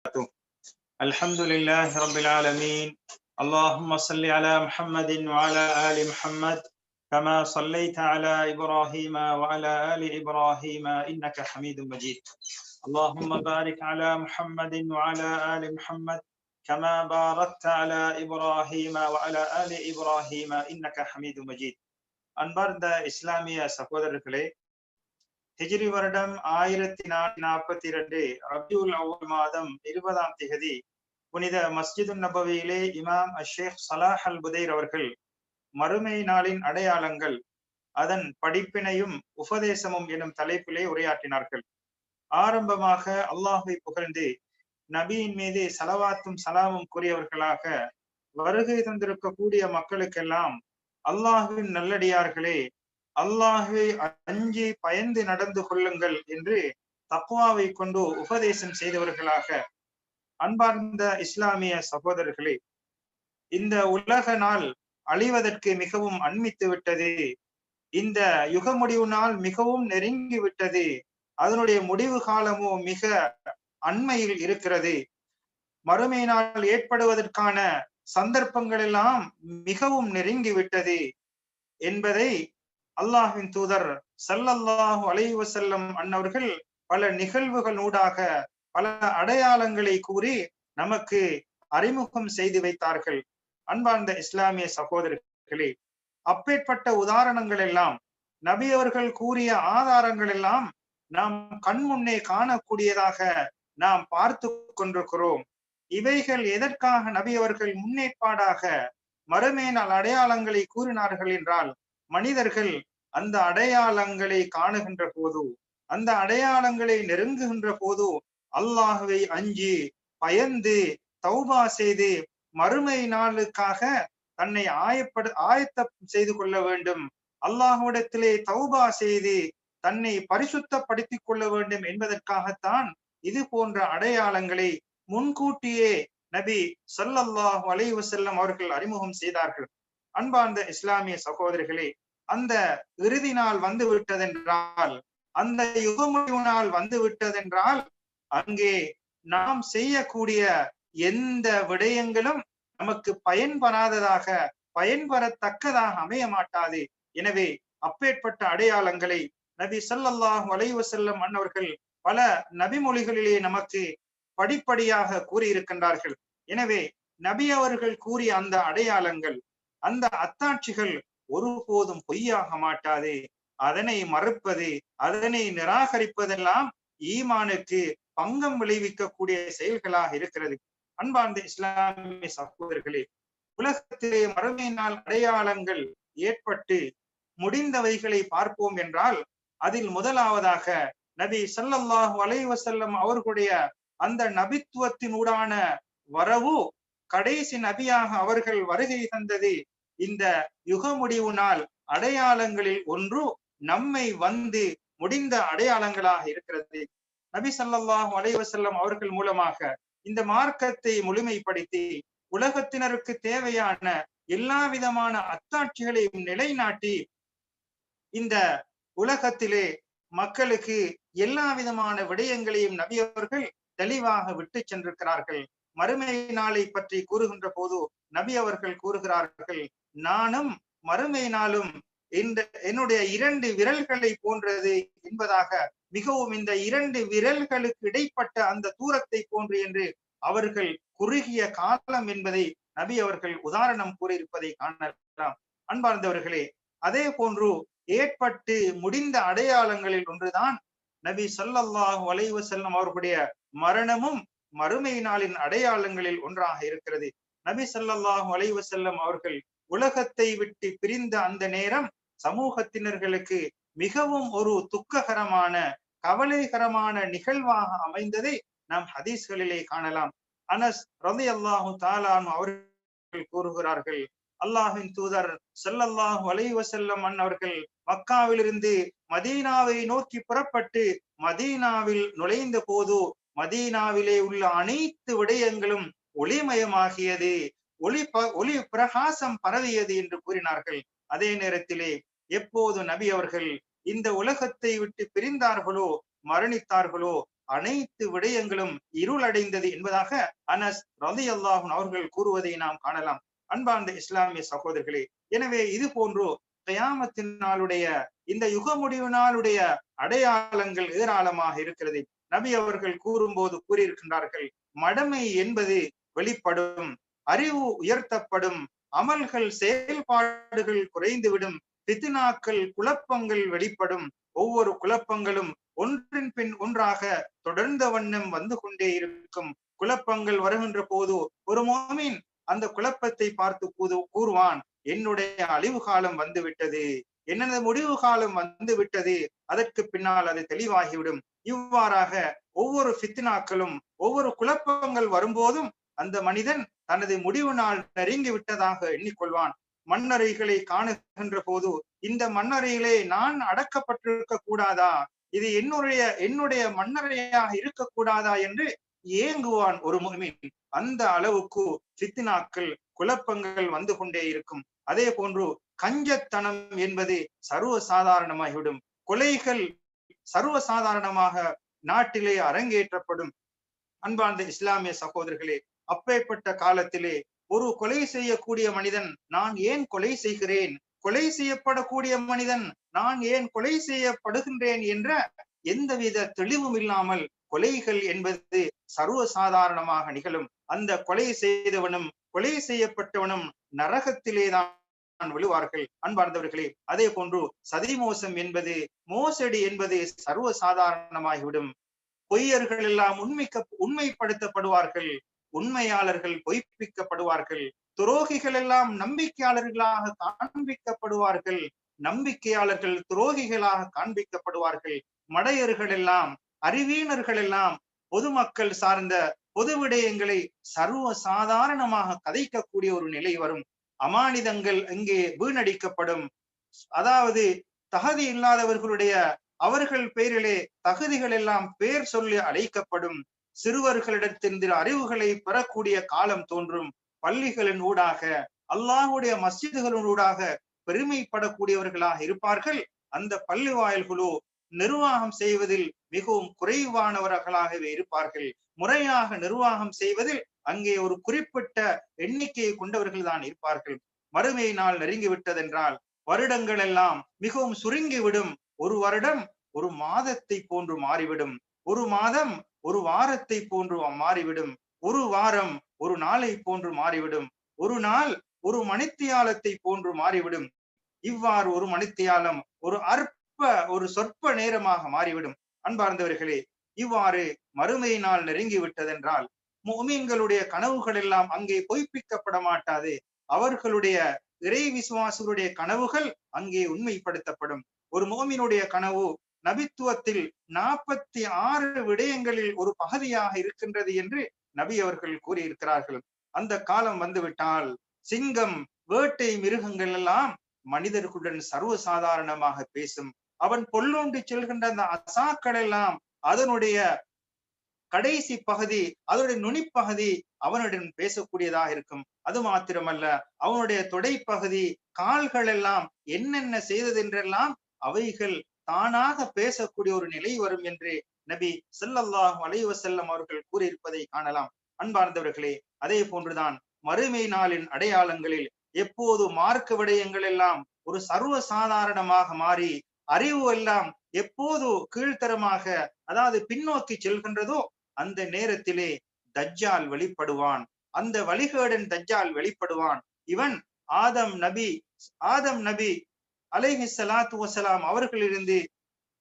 وبركاته الحمد لله رب العالمين اللهم صل على محمد وعلى آل محمد كما صليت على إبراهيم وعلى آل إبراهيم إنك حميد مجيد اللهم بارك على محمد وعلى آل محمد كما باركت على إبراهيم وعلى آل إبراهيم إنك حميد مجيد அன்பார்ந்த இஸ்லாமிய சகோதரர்களே ஹெஜிரி வருடம் ஆயிரத்தி நானூத்தி நாற்பத்தி இரண்டு ரபியுல் அவ்வல் மாதம் இருபதாம் திகதி புனித மஸ்ஜிது நபவியிலே இமாம் அஷேக் சலாஹ் அல் புதைர் அவர்கள் மறுமை நாளின் அடையாளங்கள் அதன் படிப்பினையும் உபதேசமும் எனும் தலைப்பிலே உரையாற்றினார்கள். ஆரம்பமாக அல்லாஹை புகழ்ந்து நபியின் மீது சலவாத்தும் சலாமும் கூறியவர்களாக வருகை தந்திருக்கக்கூடிய மக்களுக்கெல்லாம் அல்லாஹுவின் நல்லடியார்களே அல்லாஹை அஞ்சி பயந்து நடந்து கொள்ளுங்கள் என்று தக்குவாவை கொண்டு உபதேசம் செய்தவர்களாக அன்பார்ந்த இஸ்லாமிய சகோதரர்களே இந்த உலக நாள் அழிவதற்கு மிகவும் அண்மித்து விட்டது. இந்த யுக முடிவு நாள் மிகவும் நெருங்கி விட்டது. அதனுடைய முடிவு காலமோ மிக அண்மையில் இருக்கிறது. மறுமை நாள் ஏற்படுவதற்கான சந்தர்ப்பங்கள் எல்லாம் மிகவும் நெருங்கி விட்டது என்பதை அல்லாஹின் தூதர் சல்லல்லாஹு அலைஹி வஸல்லம் அன்னவர்கள் பல நிகழ்வுகள் ஊடாக பல அடையாளங்களை கூறி நமக்கு அறிமுகம் செய்து வைத்தார்கள். அன்பார்ந்த இஸ்லாமிய சகோதரர்களே அப்பேற்பட்ட உதாரணங்கள் எல்லாம் நபி அவர்கள் கூறிய ஆதாரங்கள் எல்லாம் நாம் கண் முன்னே காணக்கூடியதாக நாம் பார்த்து கொண்டிருக்கிறோம். இவைகள் எதற்காக நபி அவர்கள் முன்னேற்பாடாக மறுமேனால் அடையாளங்களை கூறினார்கள் என்றால் மனிதர்கள் அந்த அடையாளங்களை காணுகின்ற போது அந்த அடையாளங்களை நெருங்குகின்ற போது அல்லாஹுவை அஞ்சி பயந்து தௌபா செய்து மறுமை நாளுக்காக தன்னை ஆயப்படு ஆயத்தம் செய்து கொள்ள வேண்டும். அல்லாஹுவிடத்திலே தௌபா செய்து தன்னை பரிசுத்தப்படுத்திக் கொள்ள வேண்டும் என்பதற்காகத்தான் இது போன்ற அடையாளங்களை முன்கூட்டியே நபி சல்லல்லாஹு அலைவசல்லம் அவர்கள் அறிமுகம் செய்தார்கள். அன்பார்ந்த இஸ்லாமிய சகோதரிகளே அந்த இறுதி நாள் வந்து விட்டதென்றால் அந்த யுக முடிவு நாள் வந்து விட்டதென்றால் அங்கே நாம் செய்யக்கூடிய எந்த விடயங்களும் நமக்கு பயன்பெறாததாக பயன்பெறத்தக்கதாக அமைய மாட்டாது. எனவே அப்பேற்பட்ட அடையாளங்களை நபி சல்லல்லாஹு வளைவு செல்லும் அன்னவர்கள் பல நபிமொழிகளிலே நமக்கு படிப்படியாக கூறியிருக்கின்றார்கள். எனவே நபி அவர்கள் கூறிய அந்த அடையாளங்கள் அந்த அத்தாட்சிகள் ஒருபோதும் பொய்யாக மாட்டாது. அதனை மறுப்பது அதனை நிராகரிப்பதெல்லாம் ஈமானுக்கு பங்கம் விளைவிக்கக்கூடிய செயல்களாக இருக்கிறது. அன்பார்ந்த இஸ்லாமிய சகோதரர்களே உலகத்திலே மறுமையினால் அடையாளங்கள் ஏற்பட்டு முடிந்தவைகளை பார்ப்போம் என்றால் அதில் முதலாவதாக நபி சல்லல்லாஹு அலைஹி அவர்களுடைய அந்த நபித்துவத்தினூடான வரவு கடைசி நபியாக அவர்கள் வருகை தந்தது இந்த யுக முடிவு நாள் அடையாளங்களில் ஒன்று நம்மை வந்து முடிந்த அடையாளங்களாக இருக்கிறது. நபி சல்லாஹூ அலைவசல்லம் அவர்கள் மூலமாக இந்த மார்க்கத்தை முழுமைப்படுத்தி உலகத்தினருக்கு தேவையான எல்லா விதமான அத்தாட்சிகளையும் நிலைநாட்டி இந்த உலகத்திலே மக்களுக்கு எல்லா விதமான விடயங்களையும் நபி அவர்கள் தெளிவாக விட்டு சென்றிருக்கிறார்கள். மறுமை நாளை பற்றி கூறுகின்ற போது நபி அவர்கள் கூறுகிறார்கள் நானும் மறுமை நாளும் இந்த என்னுடைய இரண்டு விரல்களை போன்றது என்பதாக மிகவும் இந்த இரண்டு விரல்களுக்கு இடைப்பட்ட அந்த தூரத்தை போன்று என்று அவர்கள் குறுகிய காலம் என்பதை நபி அவர்கள் உதாரணம் கூறியிருப்பதை காணலாம். அன்பார்ந்தவர்களே அதே போன்று ஏற்பட்டு முடிந்த அடையாளங்களில் ஒன்றுதான் நபி சொல்லல்லாஹு வளைவு செல்லம் அவர்களுடைய மரணமும் மறுமை நாளின் அடையாளங்களில் ஒன்றாக இருக்கிறது. நபி சொல்லல்லாஹு வளைவு செல்லம் அவர்கள் உலகத்தை விட்டு பிரிந்த அந்த நேரம் சமூகத்தினர்களுக்கு மிகவும் ஒரு துக்ககரமான கவலைகரமான நிகழ்வாக அமைந்ததை நாம் ஹதீஸ்களிலே காணலாம். அனஸ் ரதி அல்லாஹு தாலான் அவர்கள் கூறுகிறார்கள் அல்லாஹின் தூதர் செல்லல்லாஹு அலைவசல்லம் அன்னவர்கள் மக்காவிலிருந்து மதீனாவை நோக்கி புறப்பட்டு மதீனாவில் நுழைந்த போது மதீனாவிலே உள்ள அனைத்து விடயங்களும் ஒளிமயமாகியது. ஒளி ஒளி பிரகாசம் பரவியது என்று கூறினார்கள். அதே நேரத்திலே எப்போது நபி அவர்கள் இந்த உலகத்தை விட்டு பிரிந்தார்களோ மரணித்தார்களோ அனைத்து விடயங்களும் இருளடைந்தது என்பதாக அனஸ் ரதி அல்லாஹன் அவர்கள் கூறுவதை நாம் காணலாம். அன்பார்ந்த இஸ்லாமிய சகோதரர்களே எனவே இது போன்று கயாமத்தினாளுடைய இந்த யுக முடிவினாளுடைய அடையாளங்கள் ஏராளமாக இருக்கிறது. நபி அவர்கள் கூறும்போது கூறியிருக்கின்றார்கள் மடமை என்பது வெளிப்படும் அறிவு உயர்த்தப்படும் அமல்கள் செயல்பாடுகள் குறைந்துவிடும் பித்னாக்கள் குழப்பங்கள் வெளிப்படும் ஒவ்வொரு குழப்பங்களும் ஒன்றின் பின் ஒன்றாக தொடர்ந்த வண்ணம் வந்து கொண்டே இருக்கும். குழப்பங்கள் வருகின்ற போது ஒரு மோமின் அந்த குழப்பத்தை பார்த்து கூது கூறுவான் என்னுடைய அழிவு காலம் வந்துவிட்டது. என்னது முடிவு காலம் வந்து விட்டது அதற்கு பின்னால் அது தெளிவாகிவிடும். இவ்வாறாக ஒவ்வொரு ஃபித்னாக்களும் ஒவ்வொரு குழப்பங்கள் வரும்போதும் அந்த மனிதன் தனது முடிவு நாள் நெருங்கி விட்டதாக எண்ணிக்கொள்வான். மண்ணறைகளை காணுகின்ற போது இந்த மண்ணறையிலே நான் அடக்கப்பட்டிருக்க கூடாதா? இது என்னுடைய என்னுடைய மண்ணறையாக இருக்கக்கூடாதா என்று ஏங்குவான் ஒரு முகமின். அந்த அளவுக்கு சித்தினாக்கள் குழப்பங்கள் வந்து கொண்டே இருக்கும். அதே போன்று கஞ்சத்தனம் என்பது சர்வ சாதாரணமாகிவிடும் கொலைகள் சர்வ சாதாரணமாக நாட்டிலே அரங்கேற்றப்படும். அன்பார்ந்த இஸ்லாமிய சகோதரர்களே அப்பேற்பட்ட காலத்திலே ஒரு கொலை செய்யக்கூடிய மனிதன் நான் ஏன் கொலை செய்கிறேன்? கொலை செய்யப்படக்கூடிய மனிதன் நான் ஏன் கொலை செய்யப்படுகின்றேன் என்ற எந்தவித தெளிவும் இல்லாமல் கொலைகள் என்பது சர்வ சாதாரணமாக நிகழும். அந்த கொலை செய்தவனும் கொலை செய்யப்பட்டவனும் நரகத்திலேதான் விழுவார்கள். அன்பார்ந்தவர்களே அதே போன்று சதி மோசம் என்பது மோசடி என்பது சர்வ சாதாரணமாகிவிடும் பொய்யர்கள் எல்லாம் உண்மைக்க உண்மைப்படுத்தப்படுவார்கள். உண்மையாளர்கள் பொய்ப்பிக்கப்படுவார்கள். துரோகிகள் எல்லாம் நம்பிக்கையாளர்களாக காண்பிக்கப்படுவார்கள். நம்பிக்கையாளர்கள் துரோகிகளாக காண்பிக்கப்படுவார்கள். மடையர்கள் எல்லாம் அறிவீனர்கள் எல்லாம் பொதுமக்கள் சார்ந்த பொது விடயங்களை சர்வ சாதாரணமாக கதைக்கக்கூடிய ஒரு நிலை வரும். அமானிதங்கள் இங்கே வீணடிக்கப்படும். அதாவது தகுதி இல்லாதவர்களுடைய அவர்கள் பெயரிலே தகுதிகள் எல்லாம் பேர் சொல்லி அழைக்கப்படும். சிறுவர்களிடத்திலிருந்து அறிவுகளை பெறக்கூடிய காலம் தோன்றும். பள்ளிகளின் ஊடாக அல்லாஹுடைய மஸ்ஜிதுகளின் ஊடாக பெருமைப்படக்கூடியவர்களாக இருப்பார்கள். அந்த பள்ளி வாயில்களோ நிர்வாகம் செய்வதில் மிகவும் குறைவானவர்களாகவே இருப்பார்கள். முறையாக நிர்வாகம் செய்வதில் அங்கே ஒரு குறிப்பிட்ட எண்ணிக்கையை கொண்டவர்கள் தான் இருப்பார்கள். மறுமை நாள் நெருங்கி விட்டதென்றால் வருடங்கள் எல்லாம் மிகவும் சுருங்கிவிடும். ஒரு வருடம் ஒரு மாதத்தை போன்று மாறிவிடும். ஒரு மாதம் ஒரு வாரத்தை போன்று மாறிவிடும். ஒரு வாரம் ஒரு நாளை போன்று மாறிவிடும். ஒரு நாள் ஒரு மணித்தியாலத்தை போன்று மாறிவிடும். இவ்வாறு ஒரு மணித்தியாலம் ஒரு அற்ப ஒரு சொற்ப நேரமாக மாறிவிடும். அன்பார்ந்தவர்களே இவ்வாறு மறுமை நாள் நெருங்கி விட்டதென்றால் முமீன்களுடைய கனவுகள் எல்லாம் அங்கே பொய்ப்பிக்கப்பட மாட்டாது. அவர்களுடைய இறை விசுவாசருடைய கனவுகள் அங்கே உண்மைப்படுத்தப்படும். ஒரு மோமினுடைய கனவு நபித்துவத்தில் நாற்பத்தி ஆறு விடயங்களில் ஒரு பகுதியாக இருக்கின்றது என்று நபி அவர்கள் கூறியிருக்கிறார்கள். அந்த காலம் வந்துவிட்டால் சிங்கம் வேட்டை மிருகங்கள் எல்லாம் மனிதர்களுடன் சர்வ சாதாரணமாக பேசும். அவன் பொல்லோண்டு செல்கின்ற அந்த அசாக்கள் எல்லாம் அதனுடைய கடைசி பகுதி அதனுடைய நுனிப்பகுதி அவனுடன் பேசக்கூடியதாக இருக்கும். அது மாத்திரமல்ல அவனுடைய தொடைப்பகுதி கால்கள் எல்லாம் என்னென்ன செய்தது என்றெல்லாம் அவைகள் தானாக பேசக்கூடிய ஒரு நிலை வரும் என்று நபி செல்லல்லாஹ் அலைவ செல்லம் அவர்கள் கூறியிருப்பதை காணலாம். அன்பார்ந்தவர்களே அதே போன்றுதான் மறுமை நாளின் அடையாளங்களில் எப்போது மார்க்க விடயங்கள் எல்லாம் ஒரு சர்வ சாதாரணமாக மாறி அறிவு எல்லாம் எப்போது கீழ்த்தரமாக அதாவது பின்னோக்கி செல்கின்றதோ அந்த நேரத்திலே தஜ்ஜால் வெளிப்படுவான். அந்த வழிகேடன் தஜ்ஜால் வெளிப்படுவான். இவன் ஆதம் நபி ஆதம் நபி அலைஹி சலாத்து வசலாம் அவர்களிருந்து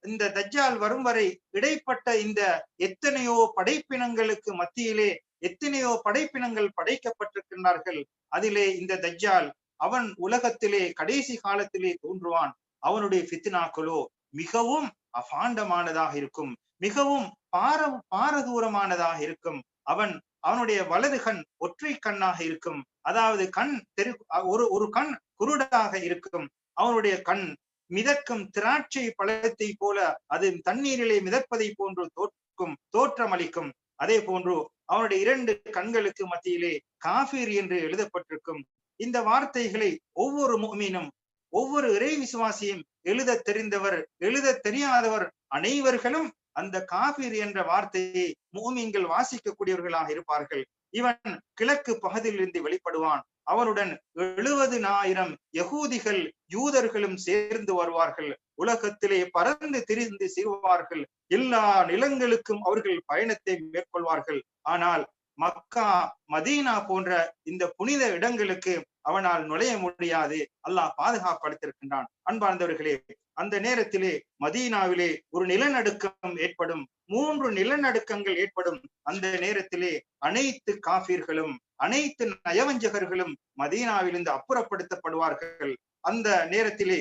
இந்த தஜ்ஜால் வரும் வரை இடைப்பட்ட இந்த எத்தனையோ படைப்பினங்களுக்கு மத்தியிலே எத்தனையோ படைப்பினங்கள் படைக்கப்பட்டிருக்கின்றார்கள் அதிலே இந்த தஜ்ஜால் அவன் உலகத்திலே கடைசி காலத்திலே தோன்றுவான். அவனுடைய பித்னாக்களோ மிகவும் அபாண்டமானதாக இருக்கும் மிகவும் பார பாரதூரமானதாக இருக்கும். அவன் அவனுடைய வலது கண் ஒற்றை கண்ணாக இருக்கும். அதாவது கண் தெரு ஒரு ஒரு கண் குருடாக இருக்கும். அவனுடைய கண் மிதக்கும் திராட்சை பழத்தை போல அது தண்ணீரிலே மிதப்பதை போன்று தோற்கும் தோற்றமளிக்கும். அதே போன்று அவனுடைய இரண்டு கண்களுக்கு மத்தியிலே காபீர் என்று எழுதப்பட்டிருக்கும். இந்த வார்த்தைகளை ஒவ்வொரு மீனும் ஒவ்வொரு இறை விசுவாசியும் எழுத தெரிந்தவர் எழுத தெரியாதவர் அனைவர்களும் அந்த காபீர் என்ற வார்த்தையை மூமிங்கள் வாசிக்கக்கூடியவர்களாக இருப்பார்கள். இவன் கிழக்கு பகுதியிலிருந்து வெளிப்படுவான். அவனுடன் எழுபதுனாயிரம் யகூதிகள் யூதர்களும் சேர்ந்து வருவார்கள். உலகத்திலே பறந்து திரிந்து செய்வார்கள் எல்லா நிலங்களுக்கும் அவர்கள் பயணத்தை மேற்கொள்வார்கள். ஆனால் மக்கா மதீனா போன்ற இந்த புனித இடங்களுக்கு அவனால் நுழைய முடியாது. அல்லாஹ் பாதுகாப்படுத்திருக்கின்றான் அன்பார்ந்தவர்களே அந்த நேரத்திலே மதீனாவிலே ஒரு நிலநடுக்கம் ஏற்படும். மூன்று நிலநடுக்கங்கள் ஏற்படும். அந்த நேரத்திலே அனைத்து காபீர்களும் அனைத்து நயவஞ்சகர்களும் மதீனாவிலிருந்து அப்புறப்படுத்தப்படுவார்கள். அந்த நேரத்திலே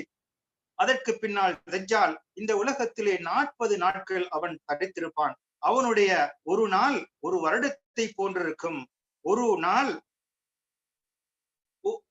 அதற்கு பின்னால் தஜ்ஜால் இந்த உலகத்திலே நாற்பது நாட்கள் அவன் தடைத்திருப்பான் அவனுடைய ஒரு நாள் ஒரு வருடத்தை போன்றிருக்கும். ஒரு நாள்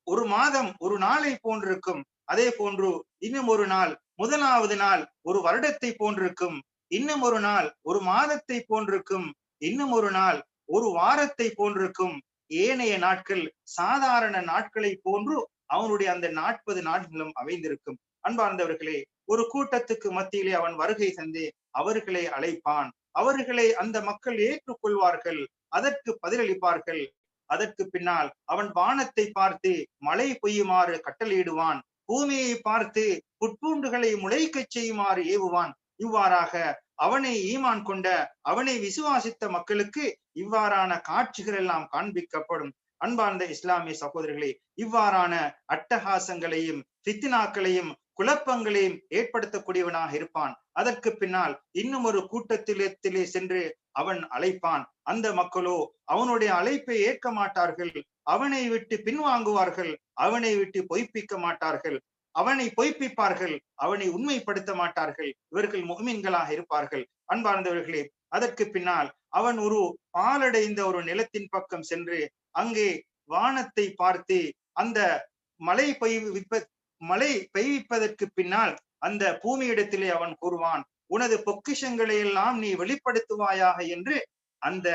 ஒரு மாதம் ஒரு நாளை போன்றிருக்கும். அதே போன்று இன்னும் ஒரு நாள் முதலாவது நாள் ஒரு வருடத்தை போன்றிருக்கும். இன்னும் ஒரு நாள் ஒரு மாதத்தை போன்றிருக்கும். இன்னும் ஒரு நாள் ஒரு வாரத்தை போன்றிருக்கும். ஏனைய நாட்கள் சாதாரண நாட்களை போன்று அவனுடைய அந்த நாற்பது நாட்களும் அமைந்திருக்கும். அன்பார்ந்தவர்களே ஒரு கூட்டத்துக்கு மத்தியிலே அவன் வருகை தந்து அவர்களை அழைப்பான். அவர்களை அந்த மக்கள் ஏற்றுக்கொள்வார்கள். அதற்கு பதிலளிப்பார்கள். அதற்கு பின்னால் அவன் வானத்தை பார்த்து மழை பெய்யுமாறு கட்டளையிடுவான். பூமியை பார்த்து புட்பூண்டுகளை முளைக்கச் செய்யுமாறு ஏவுவான். இவ்வாறாக அவனை ஈமான் கொண்ட அவனை விசுவாசித்த மக்களுக்கு இவ்வாறான காட்சிகள் எல்லாம் காண்பிக்கப்படும். அன்பார்ந்த இஸ்லாமிய சகோதரர்களே இவ்வாறான அட்டகாசங்களையும் ஃபித்னாக்களையும் குழப்பங்களையும் ஏற்படுத்தக்கூடியவனாக இருப்பான். அதற்கு பின்னால் இன்னும் ஒரு கூட்டத்திலே சென்று அவன் அழைப்பான். அந்த மக்களோ அவனுடைய அழைப்பை ஏற்க மாட்டார்கள். அவனை விட்டு பின்வாங்குவார்கள். அவனை விட்டு பொய்ப்பிக்க மாட்டார்கள். அவனை பொய்ப்பிப்பார்கள். அவனை உண்மைப்படுத்த மாட்டார்கள். இவர்கள் முகமீன்களாக இருப்பார்கள். அன்பார்ந்தவர்களே அதற்கு பின்னால் அவன் ஒரு பாலடைந்த ஒரு நிலத்தின் பக்கம் சென்று அங்கே வானத்தை பார்த்து அந்த மழை பெய்விப்ப மழை பெய்விப்பதற்கு பின்னால் அந்த பூமியிடத்திலே அவன் கூறுவான் உனது பொக்கிஷங்களை எல்லாம் நீ வெளிப்படுத்துவாயாக என்று அந்த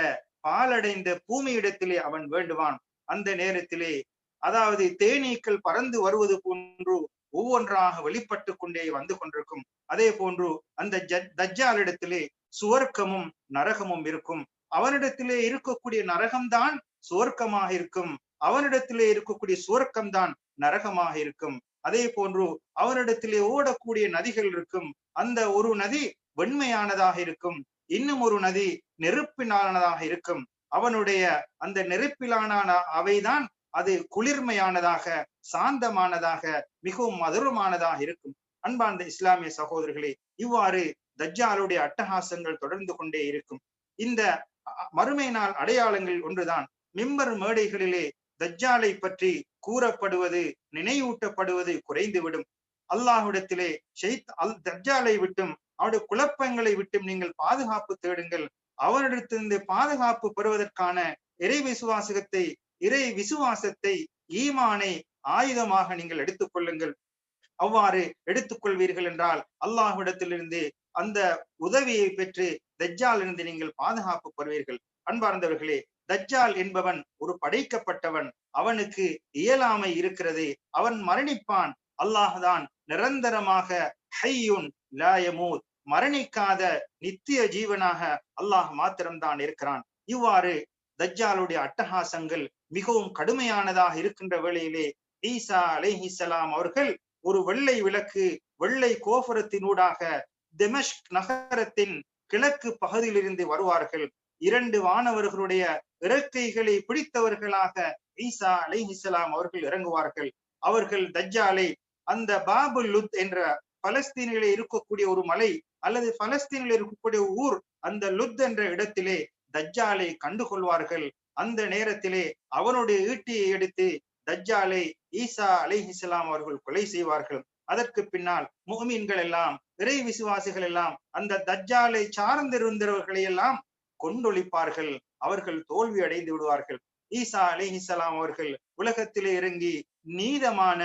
பாலடைந்த பூமியிடத்திலே அவன் வேண்டுவான். அந்த நேரத்திலே அதாவது தேனீக்கள் பறந்து வருவது போன்று ஒவ்வொன்றாக வெளிப்பட்டு கொண்டே வந்து கொண்டிருக்கும். அதே போன்று அந்த தஜ்ஜாலிடத்திலே சுவர்க்கமும் நரகமும் இருக்கும். அவனிடத்திலே இருக்கக்கூடிய நரகம்தான் சுவர்க்கமாக இருக்கும். அவனிடத்திலே இருக்கக்கூடிய சுவர்க்கம்தான் நரகமாக இருக்கும். அதே போன்று அவனிடத்திலே ஓடக்கூடிய நதிகள் இருக்கும். அந்த ஒரு நதி வெண்மையானதாக இருக்கும். இன்னும் ஒரு நதி நெருப்பினானதாக இருக்கும். அவனுடைய அந்த நெருப்பிலான அவைதான் அது குளிர்மையானதாக சாந்தமானதாக மிகவும் மதுரமானதாக இருக்கும். அன்பார்ந்த இஸ்லாமிய சகோதரர்களே இவ்வாறு தஜ்ஜாலுடைய அட்டகாசங்கள் தொடர்ந்து கொண்டே இருக்கும். இந்த மறுமை நாள் அடையாளங்கள் ஒன்றுதான். மிம்பர் மேடைகளிலே தஜ்ஜாலை பற்றி கூறப்படுவது நினைவூட்டப்படுவது குறைந்துவிடும். அல்லாஹுடத்திலே ஷெய்த் அல் தஜ்ஜாலை விட்டும் அவருடைய குழப்பங்களை விட்டும் நீங்கள் பாதுகாப்பு தேடுங்கள். அவரிடத்திலிருந்து பாதுகாப்பு பெறுவதற்கான இறை விசுவாசத்தை இறை விசுவாசத்தை ஈமானை ஆயுதமாக நீங்கள் எடுத்துக் கொள்ளுங்கள். அவ்வாறு எடுத்துக்கொள்வீர்கள் என்றால் அல்லாஹ்விடத்திலிருந்து அந்த உதவியை பெற்று தஜ்ஜாலிருந்து நீங்கள் பாதுகாப்பு பெறுவீர்கள். அன்பார்ந்தவர்களே தஜ்ஜால் என்பவன் ஒரு படைக்கப்பட்டவன். அவனுக்கு இயலாமை இருக்கிறது. அவன் மரணிப்பான். அல்லாஹ்தான் நிரந்தரமாக ஹையுன் லாயமூத் மரணிக்காத நித்திய ஜீவனாக அல்லாஹ் மாத்திரம்தான் இருக்கிறான். இவ்வாறு தஜ்ஜாலுடைய அட்டகாசங்கள் மிகவும் கடுமையானதாக இருக்கின்ற வேளையிலே ஈசா அலைஹிசலாம் அவர்கள் ஒரு வெள்ளை விளக்கு வெள்ளை கோபுரத்தினூடாக தெமஷ் நகரத்தின் கிழக்கு பகுதியிலிருந்து வருவார்கள். இரண்டு வானவர்களுடைய இறக்கைகளை பிடித்தவர்களாக ஈசா அலிஹிசலாம் அவர்கள் இறங்குவார்கள். அவர்கள் தஜ்ஜாலை அந்த பாபு லுத் என்ற பலஸ்தீனிலே இருக்கக்கூடிய ஒரு மலை அல்லது பலஸ்தீனில் இருக்கக்கூடிய ஊர் அந்த லுத் என்ற இடத்திலே தஜ்ஜாலை கண்டுகொள்வார்கள் அந்த நேரத்திலே அவனுடைய ஈட்டியை எடுத்து தஜ்ஜாலை ஈசா அலைஹிஸ்லாம் அவர்கள் கொலை செய்வார்கள். அதற்கு பின்னால் முகமீன்கள் எல்லாம் இறை விசுவாசிகள் எல்லாம் அந்த தஜ்ஜாலை சார்ந்திருந்தவர்களை எல்லாம் கொண்டொழிப்பார்கள். அவர்கள் தோல்வி அடைந்து விடுவார்கள். ஈசா அலிஹிசலாம் அவர்கள் உலகத்திலே இறங்கி நீதமான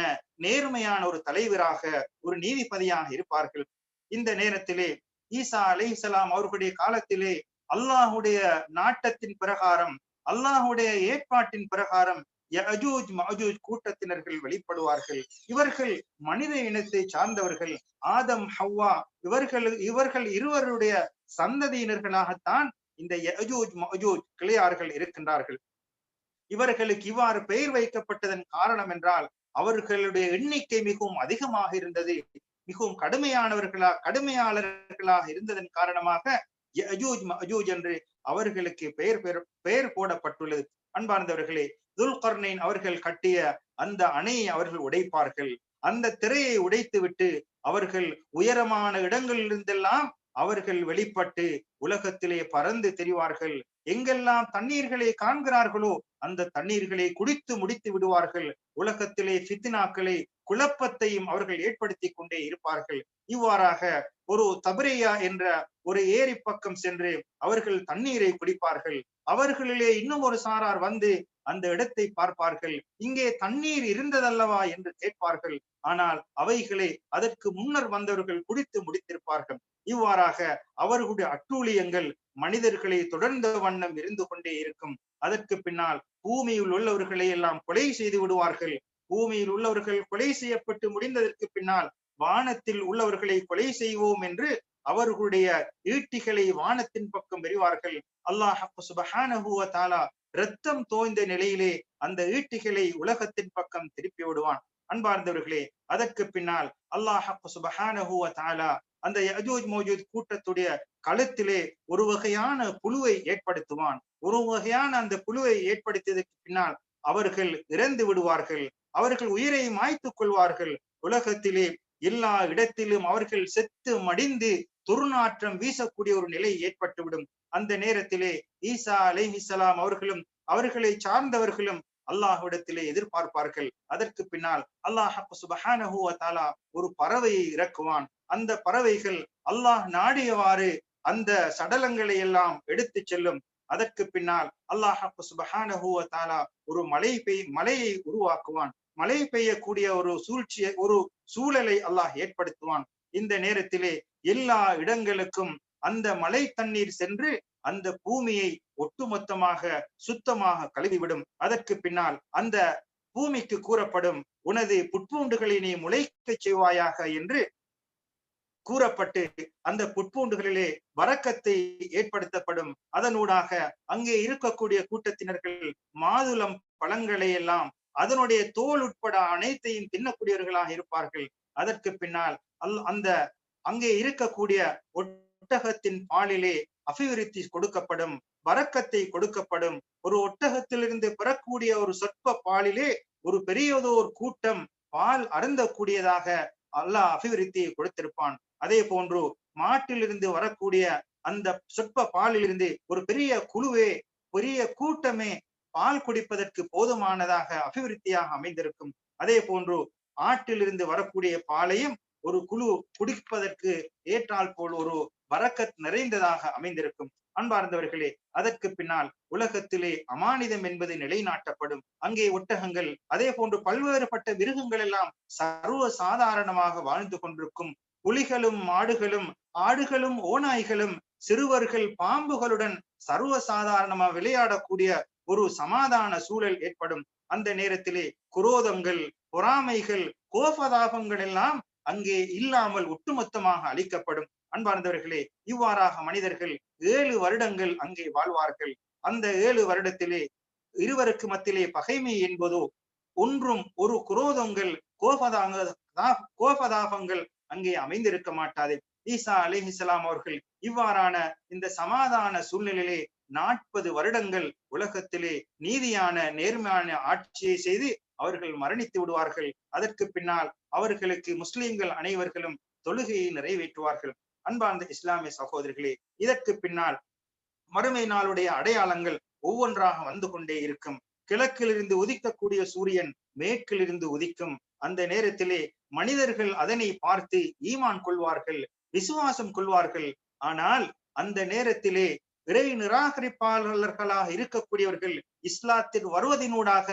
நேர்மையான ஒரு தலைவராக ஒரு நீதிபதியாக இருப்பார்கள். இந்த நேரத்திலே ஈசா அலிஹிசலாம் அவர்களுடைய காலத்திலே அல்லாஹுடைய நாட்டத்தின் பிரகாரம் அல்லாஹுடைய ஏற்பாட்டின் பிரகாரம் யஜூஜ் மஜூஜ் கூட்டத்தினர்கள் வெளிப்படுவார்கள். இவர்கள் மனித இனத்தை சார்ந்தவர்கள். ஆதம் ஹவ்வா இவர்கள் இவர்கள் இருவருடைய சந்ததியினர்களாகத்தான் இந்த யஜூஜ் மஜூஜ் கிளையார்கள் இருக்கின்றார்கள். இவர்களுக்கு இவ்வாறு பெயர் வைக்கப்பட்டதன் காரணம் என்றால் அவர்களுடைய எண்ணிக்கை மிகவும் அதிகமாக இருந்தது. மிகவும் கடுமையானவர்களா கடுமையாளர்களாக இருந்ததன் காரணமாக யஜூஜ் மஜூஜ் என்று அவர்களுக்கு பெயர் பெயர் போடப்பட்டுள்ளது. அன்பார்ந்தவர்களே துல்கர்னைன் அவர்கள் கட்டிய அந்த அணையை அவர்கள் உடைப்பார்கள். அந்த திரையை உடைத்து விட்டு அவர்கள் உயரமான இடங்களிலிருந்தெல்லாம் அவர்கள் வெளிப்பட்டு உலகத்திலே பறந்து தெரிவார்கள். எங்கெல்லாம் தண்ணீர்களை காண்கிறார்களோ அந்த தண்ணீர்களை குடித்து முடித்து விடுவார்கள். உலகத்திலே சித்தினாக்களை குழப்பத்தையும் அவர்கள் ஏற்படுத்தி கொண்டே இருப்பார்கள். இவ்வாறாக ஒரு தபரேயா என்ற ஒரு ஏரி பக்கம் சென்று அவர்கள் தண்ணீரை குடிப்பார்கள். அவர்களிலே இன்னும் ஒரு சாரார் வந்து அந்த இடத்தை பார்ப்பார்கள். இங்கே தண்ணீர் இருந்ததல்லவா என்று கேட்பார்கள். ஆனால் அவைகளை அதற்கு முன்னர் வந்தவர்கள் குடித்து முடித்திருப்பார்கள். இவ்வாறாக அவர்களுடைய அட்டூழியங்கள் மனிதர்களை தொடர்ந்த வண்ணம் இருந்து கொண்டே இருக்கும். அதற்கு பின்னால் பூமியில் உள்ளவர்களை எல்லாம் கொலை செய்து விடுவார்கள். பூமியில் உள்ளவர்கள் கொலை செய்யப்பட்டு முடிந்ததற்கு பின்னால் வானத்தில் உள்ளவர்களை கொலை செய்வோம் என்று அவர்களுடைய ஈட்டிகளை வானத்தின் பக்கம் எறிவார்கள். அல்லாஹ் சுபஹானஹுவ தாலா ரத்தம் தோய்ந்த நிலையிலே அந்த ஈட்டிகளை உலகத்தின் பக்கம் திருப்பி விடுவான். அன்பார்ந்தவர்களே அதற்கு பின்னால் அல்லாஹ் சுபஹானஹுவ தாலா அந்த யஜூஜ் மோஜூத் கூட்டத்துடைய களத்திலே ஒரு வகையான புழுவை ஏற்படுத்துவான். ஒரு வகையான அந்த புழுவை ஏற்படுத்தியதற்கு பின்னால் அவர்கள் இறந்து விடுவார்கள். அவர்கள் உயிரை மாய்த்துக் கொள்வார்கள். உலகத்திலே எல்லா இடத்திலும் அவர்கள் செத்து மடிந்து துர்நாற்றம் வீசக்கூடிய ஒரு நிலை ஏற்பட்டுவிடும். அந்த நேரத்திலே ஈசா அலைஹிசலாம் அவர்களும் அவர்களை சார்ந்தவர்களும் அல்லாஹ்விடத்திலே எதிர்பார்ப்பார்கள். அதற்கு பின்னால் அல்லாஹ் சுபஹானஹு தாலா ஒரு பறவையை இறக்குவான். அந்த பறவைகள் அல்லாஹ் நாடியவாறு அந்த சடலங்களை எல்லாம் எடுத்து செல்லும். அதற்கு பின்னால் அல்லாஹ் சுபஹானஹுவ தாலா ஒரு மழை பெய் மலையை உருவாக்குவான். மழை பெய்யக்கூடிய ஒரு சூழ்ச்சியை ஒரு சூழலை அல்லாஹ் ஏற்படுத்துவான். இந்த நேரத்திலே எல்லா இடங்களுக்கும் அந்த மழை தண்ணீர் சென்று அந்த பூமியை ஒட்டுமொத்தமாக சுத்தமாக கழுவிவிடும். அதற்கு பின்னால் அந்த பூமிக்கு கூறப்படும் உனது புட்பூண்டுகளை நீ முளைக்க செய்வாயாக என்று கூறப்பட்டு அந்த புட்பூண்டுகளிலே வரக்கத்தை ஏற்படுத்தப்படும். அதனூடாக அங்கே இருக்கக்கூடிய கூட்டத்தினர்கள் மாதுளம் பழங்களை எல்லாம் அதனுடைய தோல் உட்பட அனைத்தையும் தின்னக்கூடியவர்களாக இருப்பார்கள். அதற்கு பின்னால் அல் அந்த அங்கே இருக்கக்கூடிய ஒட்டகத்தின் பாலிலே அபிவிருத்தி கொடுக்கப்படும் வரக்கத்தை கொடுக்கப்படும் ஒரு ஒட்டகத்திலிருந்து பெறக்கூடிய ஒரு சொற்ப பாலிலே ஒரு பெரியதோர் கூட்டம் பால் அருந்தக்கூடியதாக அல்லாஹ் அபிவிருத்தியை கொடுத்திருப்பான். அதே போன்று மாட்டிலிருந்து வரக்கூடிய அந்த சொற்ப பாலிலிருந்து ஒரு பெரிய குழுவே பெரிய கூட்டமே பால் குடிப்பதற்கு போதுமானதாக அபிவிருத்தியாக அமைந்திருக்கும். அதே போன்று ஆட்டிலிருந்து வரக்கூடிய பாலையும் ஒரு குழு குடிப்பதற்கு ஏற்றால் போல் ஒரு வரக்கத் நிறைந்ததாக அமைந்திருக்கும். அன்பார்ந்தவர்களே அதற்கு பின்னால் உலகத்திலே அமானிதம் என்பது நிலைநாட்டப்படும். அங்கே ஒட்டகங்கள் அதே போன்று பல்வேறுபட்ட மிருகங்கள் எல்லாம் சர்வ சாதாரணமாக வாழ்ந்து கொண்டிருக்கும். புலிகளும் மாடுகளும் ஆடுகளும் ஓநாய்களும் சிறுவர்கள் பாம்புகளுடன் சர்வ சாதாரணமா விளையாடக்கூடிய ஒரு சமாதான சூழல் ஏற்படும். அந்த நேரத்திலே குரோதங்கள் பொறாமைகள் கோபதாபங்கள் எல்லாம் அங்கே இல்லாமல் ஒட்டுமொத்தமாக அளிக்கப்படும் அன்பார்ந்தவர்களே இவ்வாறாக மனிதர்கள் ஏழு வருடங்கள் அங்கே வாழ்வார்கள். அந்த ஏழு வருடத்திலே இருவருக்கு மத்தியிலே பகைமை என்பதோ ஒன்றும் ஒரு குரோதங்கள் கோபதாக கோபதாபங்கள் அங்கே அமைந்திருக்க மாட்டாது. ஈசா அலிஹிசலாம் அவர்கள் இவ்வாறான இந்த சமாதான சூழ்நிலையிலே நாற்பது வருடங்கள் உலகத்திலே நீதியான நேர்மையான ஆட்சியை செய்து அவர்கள் மரணித்து விடுவார்கள். அதற்கு பின்னால் அவர்களுக்கு முஸ்லிம்கள் அனைவர்களும் தொழுகையை நிறைவேற்றுவார்கள். அன்பார்ந்த இஸ்லாமிய சகோதரிகளே இதற்கு பின்னால் மறுமை நாளுடைய அடையாளங்கள் ஒவ்வொன்றாக வந்து கொண்டே இருக்கும். கிழக்கிலிருந்து உதிக்கக்கூடிய சூரியன் மேற்கிலிருந்து உதிக்கும். அந்த நேரத்திலே மனிதர்கள் அதனை பார்த்து ஈமான் கொள்வார்கள். விசுவாசம் கொள்வார்கள். ஆனால் அந்த நேரத்திலே இறை நிராகரிப்பாளர்களாக இருக்கக்கூடியவர்கள் இஸ்லாத்தில் வருவதனூடாக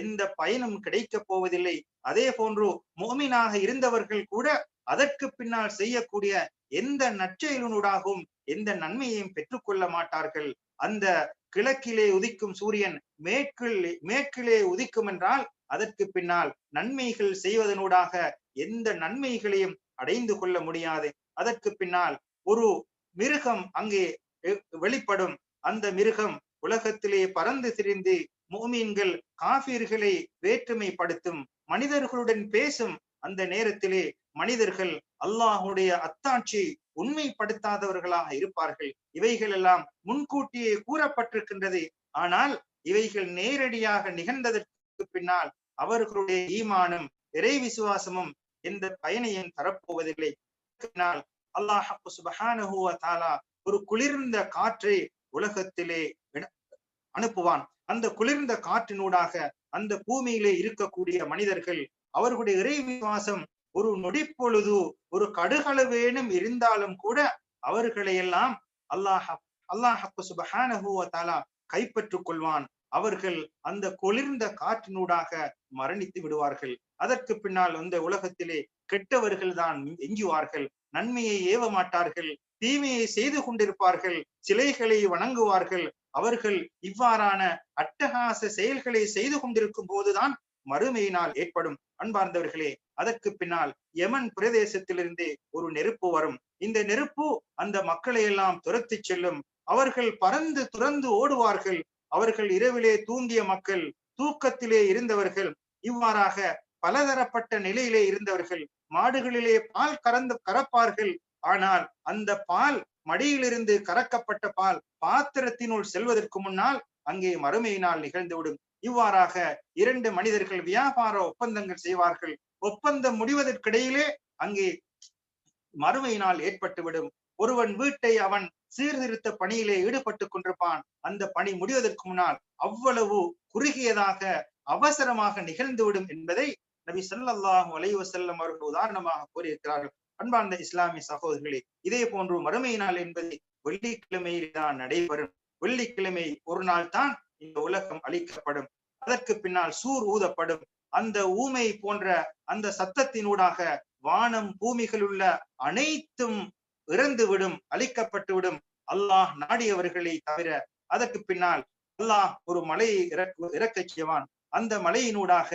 எந்த பயனும் கிடைக்கப் போவதில்லை. அதே போன்று மோமினாக இருந்தவர்கள் கூட அதற்கு பின்னால் செய்யக்கூடிய எந்த நற்செயலினூடாகவும் எந்த நன்மையையும் பெற்றுக்கொள்ள மாட்டார்கள். அந்த கிழக்கிலே உதிக்கும் சூரியன் மேற்கில் மேற்கிலே உதிக்கும் என்றால் அதற்கு பின்னால் நன்மைகள் செய்வதனூடாக எந்த நன்மைகளையும் அடைந்து கொள்ள முடியாது. அதற்கு பின்னால் ஒரு மிருகம் அங்கே வெளிப்படும். அந்த மிருகம் உலகத்திலே பறந்து திரிந்து மூமீன்கள் காபீர்களை வேற்றுமைப்படுத்தும். மனிதர்களுடன் பேசும். அந்த நேரத்திலே மனிதர்கள் அல்லாஹுடைய அத்தாட்சி உண்மைப்படுத்தாதவர்களாக இருப்பார்கள். இவைகள் எல்லாம் முன்கூட்டியே கூறப்பட்டிருக்கின்றது. ஆனால் இவைகள் நேரடியாக நிகழ்ந்ததற்கு பின்னால் அவர்களுடைய ஈமானும் இறை விசுவாசமும் எந்த பயனையும் தரப்போவதில்லை. அல்லாஹ் சுபஹானஹுவ தாலா ஒரு குளிர்ந்த காற்றை உலகத்திலே அனுப்புவான். அந்த குளிர்ந்த காற்றினூடாக அந்த பூமியிலே இருக்கக்கூடிய மனிதர்கள் அவர்களுடைய இறை விசுவாசம் ஒரு நொடிப்பொழுது ஒரு கடுகளவேனும் இருந்தாலும் கூட அவர்களை எல்லாம் அல்லாஹ் அல்லாஹ் சுபஹானஹுவ தாலா கைப்பற்றுக் கொள்வான். அவர்கள் அந்த குளிர்ந்த காற்றினூடாக மரணித்து விடுவார்கள். அதற்கு பின்னால் அந்த உலகத்திலே கெட்டவர்கள் தான் எஞ்சுவார்கள். நன்மையை ஏவ மாட்டார்கள் தீமையை செய்து கொண்டிருப்பார்கள். சிலைகளை வணங்குவார்கள். அவர்கள் இவ்வாறான அட்டகாச செயல்களை செய்து கொண்டிருக்கும் போதுதான் மறுமையினால் ஏற்படும். அன்பார்ந்தவர்களே அதற்கு பின்னால் யமன் பிரதேசத்திலிருந்து ஒரு நெருப்பு வரும். இந்த நெருப்பு அந்த மக்களை எல்லாம் துரத்தி செல்லும். அவர்கள் பறந்து துறந்து ஓடுவார்கள். அவர்கள் இரவிலே தூங்கிய மக்கள் தூக்கத்திலே இருந்தவர்கள். இவ்வாறாக பலதரப்பட்ட நிலையிலே இருந்தவர்கள் மாடுகளிலே பால் கறந்து கறப்பார்கள். ஆனால் அந்த பால் மடியிலிருந்து கறக்கப்பட்ட பால் பாத்திரத்தினுள் செல்வதற்கு முன்னால் அங்கே மறுமையினால் நிகழ்ந்துவிடும். இவ்வாறாக இரண்டு மனிதர்கள் வியாபார ஒப்பந்தங்கள் செய்வார்கள். ஒப்பந்தம் முடிவதற்கிடையிலே அங்கே மறுமையினால் ஏற்பட்டுவிடும். ஒருவன் வீட்டை அவன் சீர்திருத்த பணியிலே ஈடுபட்டு கொண்டிருப்பான். அந்த பணி முடிவதற்கு முன்னால் அவ்வளவு குறுகியதாக அவசரமாக நிகழ்ந்துவிடும் என்பதை நபி சல்லாஹூ அலைவ செல்லம் அவர்கள் உதாரணமாக கூறியிருக்கிறார்கள். அன்பார்ந்த இஸ்லாமிய சகோதரர்களே இதே போன்று மறுமை நாள் என்பது வெள்ளிக்கிழமையில் தான் நடைபெறும். வெள்ளிக்கிழமை ஒரு நாள் தான் இந்த உலகம் அளிக்கப்படும் அதற்கு பின்னால் சூர் ஊதப்படும். அந்த ஊமை போன்ற அந்த சத்தத்தினூடாக வானம் பூமிகள் உள்ள அனைத்தும் இறந்துவிடும் அழிக்கப்பட்டுவிடும். அல்லாஹ் நாடியவர்களை தவிர அதற்கு பின்னால் அல்லாஹ் ஒரு மலையை இறக்க இறக்கச் செய்வான். அந்த மலையினூடாக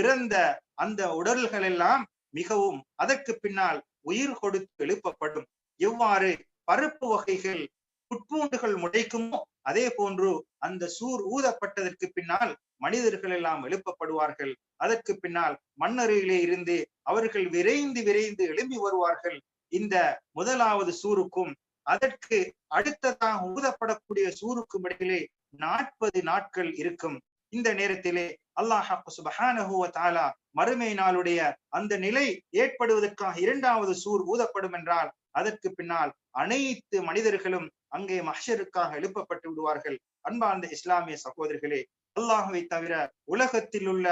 இறந்த அந்த உடல்கள் எல்லாம் மிகவும் அதற்கு பின்னால் உயிர் கொடுத்து எழுப்பப்படும். எவ்வாறு பருப்பு வகைகள் புட்பூண்டுகள் முளைக்குமோ அதே போன்று அந்த சூர் ஊதப்பட்டதற்கு பின்னால் மனிதர்கள் எல்லாம் எழுப்பப்படுவார்கள். அதற்கு பின்னால் மண்ணறையிலே இருந்து அவர்கள் விரைந்து விரைந்து எழும்பி வருவார்கள். இந்த முதலாவது சூருக்கும் அதற்கு அடுத்ததாக ஊதப்படக்கூடிய சூருக்கும் இடையிலே நாற்பது நாட்கள் இருக்கும். இந்த நேரத்திலே அல்லாஹ் சுபஹானஹுவ தாலா மறுமை நாளுடைய அந்த நிலை ஏற்படுவதற்காக இரண்டாவது சூர் ஊதப்படும் என்றால் அதற்கு பின்னால் அனைத்து மனிதர்களும் அங்கே மஹருக்காக எழுப்பப்பட்டு விடுவார்கள். அன்பார்ந்த இஸ்லாமிய சகோதரர்களே அல்லாஹுவை தவிர உலகத்தில் உள்ள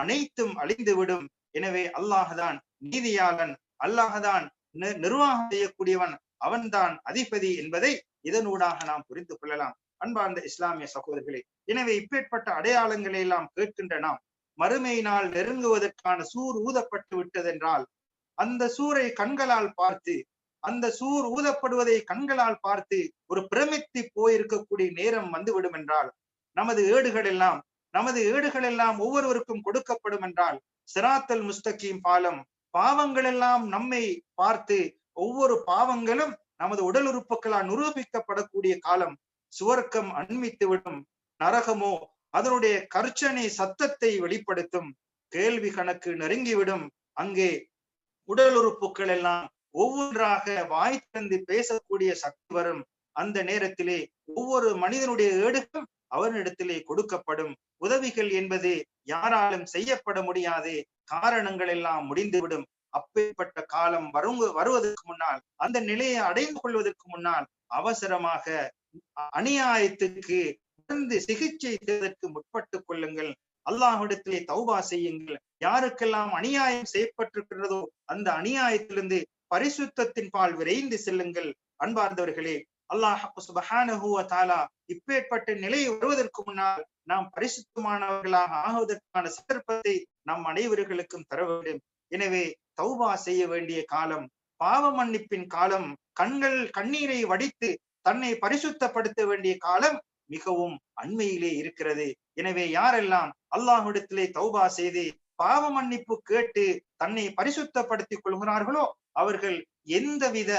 அனைத்தும் அழிந்துவிடும். எனவே அல்லாஹுதான் நீதியாளன் அல்லாஹுதான் நிர்வாகம் செய்யக்கூடியவன் அவன்தான் அதிபதி என்பதை இதனூடாக நாம் புரிந்து கொள்ளலாம். அன்பார்ந்த இஸ்லாமிய சகோதரர்களே எனவே இப்பேற்பட்ட அடையாளங்களை எல்லாம் கேட்கின்ற நாம் மறுமையினால் நெருங்குவதற்கான சூர் ஊதப்பட்டு விட்டதென்றால் அந்த சூரை கண்களால் பார்த்து அந்த சூர் ஊதப்படுவதை கண்களால் பார்த்து ஒரு பிரமித்து போயிருக்கக்கூடிய நேரம் வந்துவிடும் என்றால் நமது ஏடுகள் எல்லாம் நமது ஏடுகள் எல்லாம் ஒவ்வொருவருக்கும் கொடுக்கப்படும் என்றால் சிராத்தல் முஸ்தகீம் பாலம் பாவங்கள் எல்லாம் நம்மை பார்த்து ஒவ்வொரு பாவங்களும் நமது உடல் உறுப்புகளால் நிரூபிக்கப்படக்கூடிய காலம் சுவர்க்கம் அண்மித்துவிடும் நரகமோ அதனுடைய கர்ச்சனை சத்தத்தை வெளிப்படுத்தும். கேள்வி கணக்கு நெருங்கிவிடும். அங்கே உடல் உறுப்புகள் எல்லாம் ஒவ்வொன்றாக வாய் திறந்து பேசக்கூடிய சக்தி வரும். அந்த நேரத்திலே ஒவ்வொரு மனிதனுடைய ஏடுக்கும் அவனிடத்திலே கொடுக்கப்படும். உதவிகள் என்பது யாராலும் செய்யப்பட முடியாது காரணங்கள் எல்லாம் முடிந்துவிடும். அப்பேற்பட்ட காலம் வரும் வருவதற்கு முன்னால் அந்த நிலையை அடைந்து கொள்வதற்கு முன்னால் அவசரமாக அநியாயத்துக்கு சிகிச்சை செய்வதற்கு முற்பட்டுக் கொள்ளுங்கள். அல்லாஹிடத்திலே தௌபா செய்யுங்கள். யாருக்கெல்லாம் அநியாயம் செய்யப்பட்டிருக்கிறதோ அந்த அநியாயத்திலிருந்து பரிசுத்தத்தின் பால் விரைந்து செல்லுங்கள். அன்பார்ந்தவர்களே அல்லாஹ் சுபஹானஹுவ தாலா இப்பேற்பட்ட நிலை வருவதற்கு முன்னால் நாம் பரிசுத்தமானவர்களாக ஆகுவதற்கான சந்தர்ப்பத்தை நம் அனைவர்களுக்கும் தர வேண்டும். எனவே தௌபா செய்ய வேண்டிய காலம் பாவ மன்னிப்பின் காலம் கண்கள் கண்ணீரை வடித்து தன்னை பரிசுத்தப்படுத்த வேண்டிய காலம் மிகவும் அண்மையிலே இருக்கிறது. எனவே யாரெல்லாம் அல்லாஹ்விடத்திலே தௌபா செய்து பாவ மன்னிப்பு கேட்டு தன்னை பரிசுத்தப்படுத்திக் கொள்கிறார்களோ அவர்கள் எந்தவித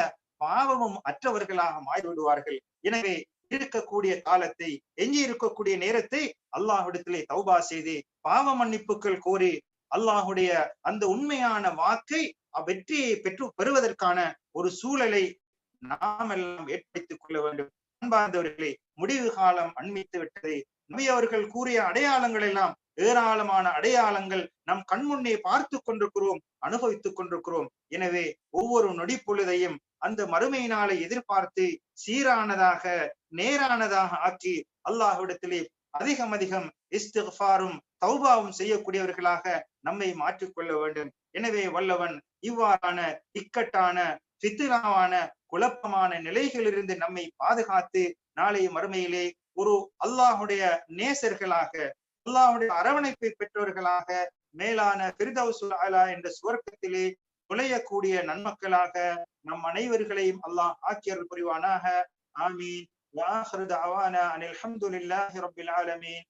பாவமும் அற்றவர்களாக மாறிவிடுவார்கள். எனவே இருக்கக்கூடிய காலத்தை எஞ்சி இருக்கக்கூடிய நேரத்தை அல்லாஹ்விடத்திலே தௌபா செய்து பாவ மன்னிப்புகள் கோரி அல்லாஹுடைய அந்த உண்மையான வாக்கை வெற்றியை பெற்று பெறுவதற்கான ஒரு சூழலை நாம் எல்லாம் ஏற்படுத்திக் கொள்ள வேண்டும். அன்பார்ந்தவர்களே முடிவு காலம் அண்மித்து விட்டதை நபி அவர்கள் கூறிய அடையாளங்கள் எல்லாம் ஏராளமான அடையாளங்கள் நம் கண்முன்னே பார்த்து கொண்டிருக்கிறோம் அனுபவித்துக் கொண்டிருக்கிறோம். எனவே ஒவ்வொரு நொடி பொழுதையும் அந்த மறுமை நாளை எதிர்பார்த்து சீரானதாக நேரானதாக ஆக்கி அல்லாஹ்விடத்திலே அதிகம் அதிகம் இஸ்திஃபாரும் தௌபாவும் செய்யக்கூடியவர்களாக நம்மை மாற்றிக்கொள்ள வேண்டும். எனவே வல்லவன் இவ்வாறான இக்கட்டான சித்திராவான குழப்பமான நிலைகளிலிருந்து நம்மை பாதுகாத்து நாளைய மறுமையிலே ஒரு அல்லாஹுடைய நேசர்களாக அல்லாஹுடைய அரவணைப்பை பெற்றவர்களாக மேலான பிரிதவுசுல் அலா என்ற சுவர்க்கத்திலே நுழையக்கூடிய நன்மக்களாக நம் அனைவர்களையும் அல்லாஹ் ஆக்கியர்கள் புரிவானாக. ஆமீன். வாஹிரு அனில் அஹமதுல்லாஹி ரபில் ஆலமீன்.